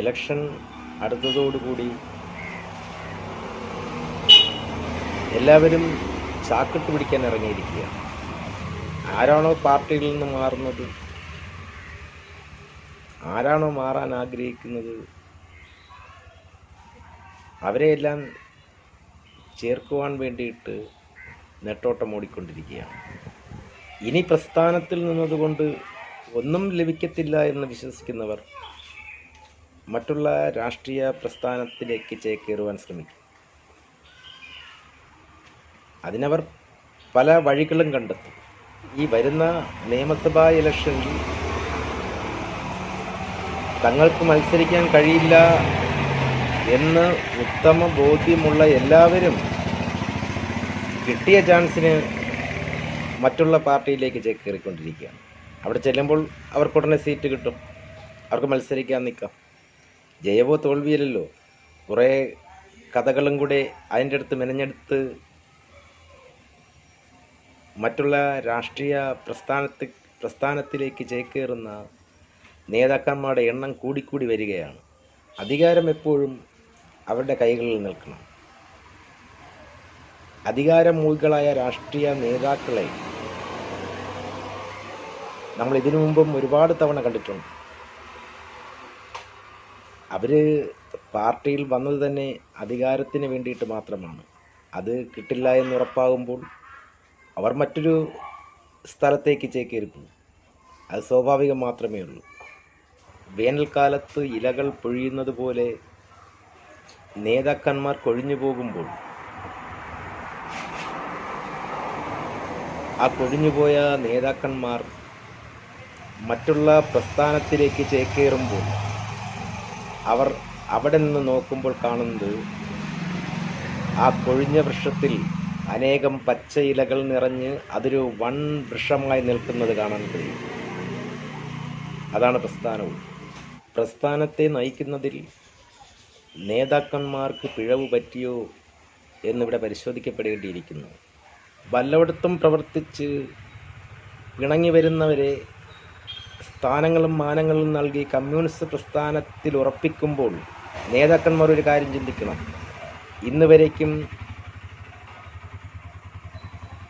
Election അടുത്തതോടുകൂടി എല്ലാവരും ചാക്കിട്ട് പിടിക്കാൻ ഇറങ്ങിയിരിക്കുകയാണ് ആരാണോ പാർട്ടിയിൽ നിന്ന് മാറുന്നത്? ആരാണോ മാറാൻ ആഗ്രഹിക്കുന്നത്? അവരെയെല്ലാം ചേർക്കുവാൻ വേണ്ടിയിട്ട് നെട്ടോട്ടം ഓടിക്കൊണ്ടിരിക്കുകയാണ്. ഇനി പ്രസ്ഥാനത്തിൽ നിന്നതുകൊണ്ട് ഒന്നും ലഭിക്കത്തില്ല എന്ന് വിശ്വസിക്കുന്നവർ മറ്റുള്ള രാഷ്ട്രീയ പ്രസ്ഥാനത്തിലേക്ക് ചേക്കേറുവാൻ ശ്രമിക്കും. അതിനവർ പല വഴികളും കണ്ടെത്തും. ഈ വരുന്ന നിയമസഭാ ഇലക്ഷനിൽ തങ്ങൾക്ക് മത്സരിക്കാൻ കഴിയില്ല എന്ന് ഉത്തമ ബോധ്യമുള്ള എല്ലാവരും കിട്ടിയ ചാൻസിന് മറ്റുള്ള പാർട്ടിയിലേക്ക് ചേക്കേറിക്കൊണ്ടിരിക്കുകയാണ്. അവിടെ ചെല്ലുമ്പോൾ അവർക്കുടനെ സീറ്റ് കിട്ടും. അവർക്ക് മത്സരിക്കാൻ നിൽക്കാം. ജയമോ തോൽവിയല്ലല്ലോ. കുറേ കഥകളും കൂടെ അതിന്റെ അടുത്ത് മെനഞ്ഞെടുത്ത് മറ്റുള്ള രാഷ്ട്രീയ പ്രസ്ഥാനത്ത് പ്രസ്ഥാനത്തിലേക്ക് ചേക്കേറുന്ന നേതാക്കന്മാരുടെ എണ്ണം കൂടിക്കൂടി വരികയാണ്. അധികാരം എപ്പോഴും അവരുടെ കൈകളിൽ നിൽക്കണം. അധികാരം അധികാരമൂഹികളായ രാഷ്ട്രീയ നേതാക്കളെ നമ്മൾ ഇതിനു മുമ്പും ഒരുപാട് തവണ കണ്ടിട്ടുണ്ട്. അവർ പാർട്ടിയിൽ വന്നത് തന്നെ അധികാരത്തിന് വേണ്ടിയിട്ട് മാത്രമാണ്. അത് കിട്ടില്ല എന്ന് ഉറപ്പാകുമ്പോൾ അവർ മറ്റൊരു സ്ഥലത്തേക്ക് ചേക്കേറിപ്പോകും. അത് സ്വാഭാവികം മാത്രമേ ഉള്ളൂ. വേനൽക്കാലത്ത് ഇലകൾ പൊഴിയുന്നത് പോലെ നേതാക്കന്മാർ കൊഴിഞ്ഞു പോകുമ്പോൾ ആ കൊഴിഞ്ഞുപോയ നേതാക്കന്മാർ മറ്റുള്ള പ്രസ്ഥാനത്തിലേക്ക് ചേക്കേറുമ്പോൾ അവർ അവിടെ നിന്ന് നോക്കുമ്പോൾ കാണുന്നത് ആ കൊഴിഞ്ഞ വൃക്ഷത്തിൽ അനേകം പച്ച ഇലകൾ നിറഞ്ഞ് അതൊരു വൺ വൃക്ഷമായി നിൽക്കുന്നത് കാണാൻ കഴിയും. അതാണ് പ്രസ്ഥാനവും. പ്രസ്ഥാനത്തെ നയിക്കുന്നതിൽ നേതാക്കന്മാർക്ക് പിഴവ് പറ്റിയോ എന്നിവിടെ പരിശോധിക്കപ്പെടേണ്ടിയിരിക്കുന്നു. വല്ലയിടത്തും പ്രവർത്തിച്ച് പിണങ്ങി വരുന്നവരെ സ്ഥാനങ്ങളും മാനങ്ങളും നൽകി കമ്മ്യൂണിസ്റ്റ് പ്രസ്ഥാനത്തിൽ ഉറപ്പിക്കുമ്പോൾ നേതാക്കന്മാർ ഒരു കാര്യം ചിന്തിക്കണം. ഇന്ന് വരേക്കും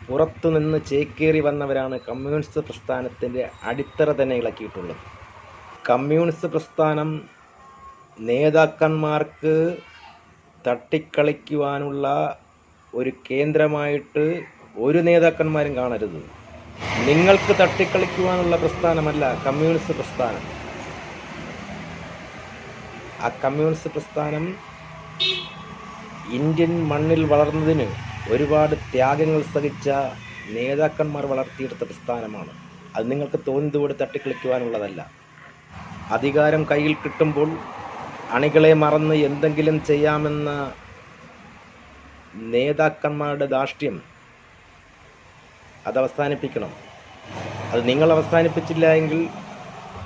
പുറത്തുനിന്ന് ചേക്കേറി വന്നവരാണ് കമ്മ്യൂണിസ്റ്റ് പ്രസ്ഥാനത്തിന്റെ അടിത്തറ തന്നെ ഇളക്കിയിട്ടുള്ളത്. കമ്മ്യൂണിസ്റ്റ് പ്രസ്ഥാനം നേതാക്കന്മാർക്ക് തട്ടിക്കളിക്കുവാനുള്ള ഒരു കേന്ദ്രമായിട്ട് ഒരു നേതാക്കന്മാരും കാണരുത്. നിങ്ങൾക്ക് തട്ടിക്കളിക്കുവാനുള്ള പ്രസ്ഥാനമല്ല കമ്മ്യൂണിസ്റ്റ് പ്രസ്ഥാനം. ആ കമ്മ്യൂണിസ്റ്റ് പ്രസ്ഥാനം ഇന്ത്യൻ മണ്ണിൽ വളർന്നതിന് ഒരുപാട് ത്യാഗങ്ങൾ സഹിച്ച നേതാക്കന്മാർ വളർത്തിയെടുത്ത പ്രസ്ഥാനമാണ്. അത് നിങ്ങൾക്ക് തോന്നിയതുകൂടെ തട്ടിക്കളിക്കുവാനുള്ളതല്ല. അധികാരം കയ്യിൽ കിട്ടുമ്പോൾ അണികളെ മറന്ന് എന്തെങ്കിലും ചെയ്യാമെന്ന നേതാക്കന്മാരുടെ ധാർഷ്ട്യം അത് അവസാനിപ്പിക്കണം. അത് നിങ്ങൾ അവസാനിപ്പിച്ചില്ല എങ്കിൽ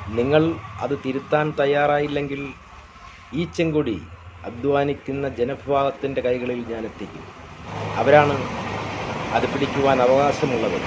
നിങ്ങൾ അത് തിരുത്താൻ തയ്യാറായില്ലെങ്കിൽ ഈ ചെങ്കൊടി അധ്വാനിക്കുന്ന ജനവിഭാഗത്തിന്റെ കൈകളിൽ ഞാൻ എത്തിക്കും. അവരാണ് അത് പിടിക്കുവാൻ അവകാശമുള്ളത്.